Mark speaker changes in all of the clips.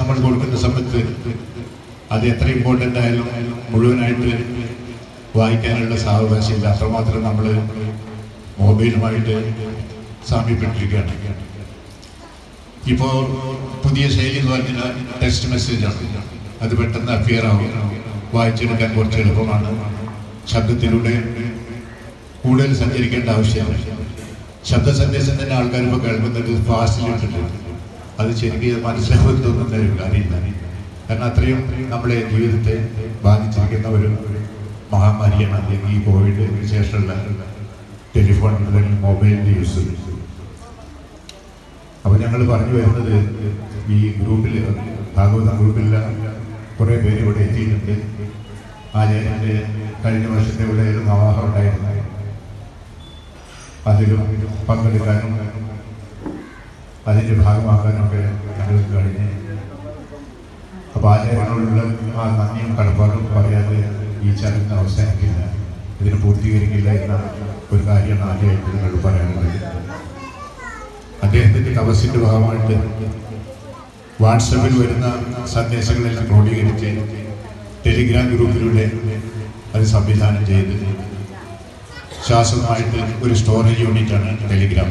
Speaker 1: നമ്മൾ കൊടുക്കുന്ന സമയത്ത് അത് എത്ര ഇമ്പോർട്ടന്റ് ആയാലും മുഴുവനായിട്ട് വായിക്കാനുള്ള സാവകാശമില്ല. അത്രമാത്രം നമ്മൾ മൊബൈലുമായിട്ട് സാമ്യപ്പെട്ടിരിക്കുകയാണ്. ഇപ്പോൾ പുതിയ ശൈലി എന്ന് പറഞ്ഞാൽ ടെക്സ്റ്റ് മെസ്സേജാണ് അത് പെട്ടെന്ന് അപ്പിയർ ആവും. വായിച്ചെടുക്കാൻ കുറച്ച് എളുപ്പമാണ്. ശബ്ദത്തിലൂടെ കൂടുതൽ സഞ്ചരിക്കേണ്ട ആവശ്യമാണ് ശബ്ദ സന്ദേശം തന്നെ ആൾക്കാർ ഇപ്പോൾ കേൾക്കുന്നത് ഫാസ്റ്റിലിട്ടിട്ട് അത് ശരിക്കും തോന്നുന്ന ഒരു കാര്യമില്ല. കാരണം അത്രയും നമ്മുടെ ജീവിതത്തെ ബാധിച്ചിരിക്കുന്ന ഒരു മഹാമാരിയാണ്. അല്ലെങ്കിൽ ഈ കോവിഡിന് ശേഷമുള്ള ടെലിഫോൺ അല്ലെങ്കിൽ മൊബൈലിന്റെ യൂസ്. അപ്പോൾ ഞങ്ങൾ പറഞ്ഞു വരുന്നത് ഈ ഗ്രൂപ്പിൽ ഭാഗവത ഗ്രൂപ്പിലെ കുറേ പേര് ഇവിടെ എത്തിയിട്ടുണ്ട്. ആചാര്യന്റെ കഴിഞ്ഞ വർഷത്തെ ഇവിടെ ഒരു നവാഹം ഉണ്ടായിരുന്നു. അതിലും പങ്കെടുക്കാനും അതിന്റെ ഭാഗമാക്കാനൊക്കെ ഞങ്ങൾക്ക് കഴിഞ്ഞു. അപ്പോൾ ആചാര്യനോടുള്ള ആ നന്ദിയും കടപ്പാടും പറയാതെ ഈ ചടങ്ങ് അവസാനിക്കില്ല. ഇതിന് പൂർത്തീകരിക്കില്ല എന്ന ഒരു കാര്യമാണ് ആദ്യമായിട്ട് നിങ്ങളോട് പറയാനുള്ളത്. അദ്ദേഹത്തിന്റെ തപസ്സിന്റെ ഭാഗമായിട്ട് വാട്സപ്പിൽ വരുന്ന സന്ദേശങ്ങളെല്ലാം ക്രോഡീകരിച്ച് ടെലിഗ്രാം ഗ്രൂപ്പിലൂടെ അത് സംവിധാനം ചെയ്ത് ശാസ്ത്രമായിട്ട് ഒരു സ്റ്റോറേജ് യൂണിറ്റാണ് Telegram.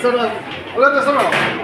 Speaker 2: solo. Hola, solo.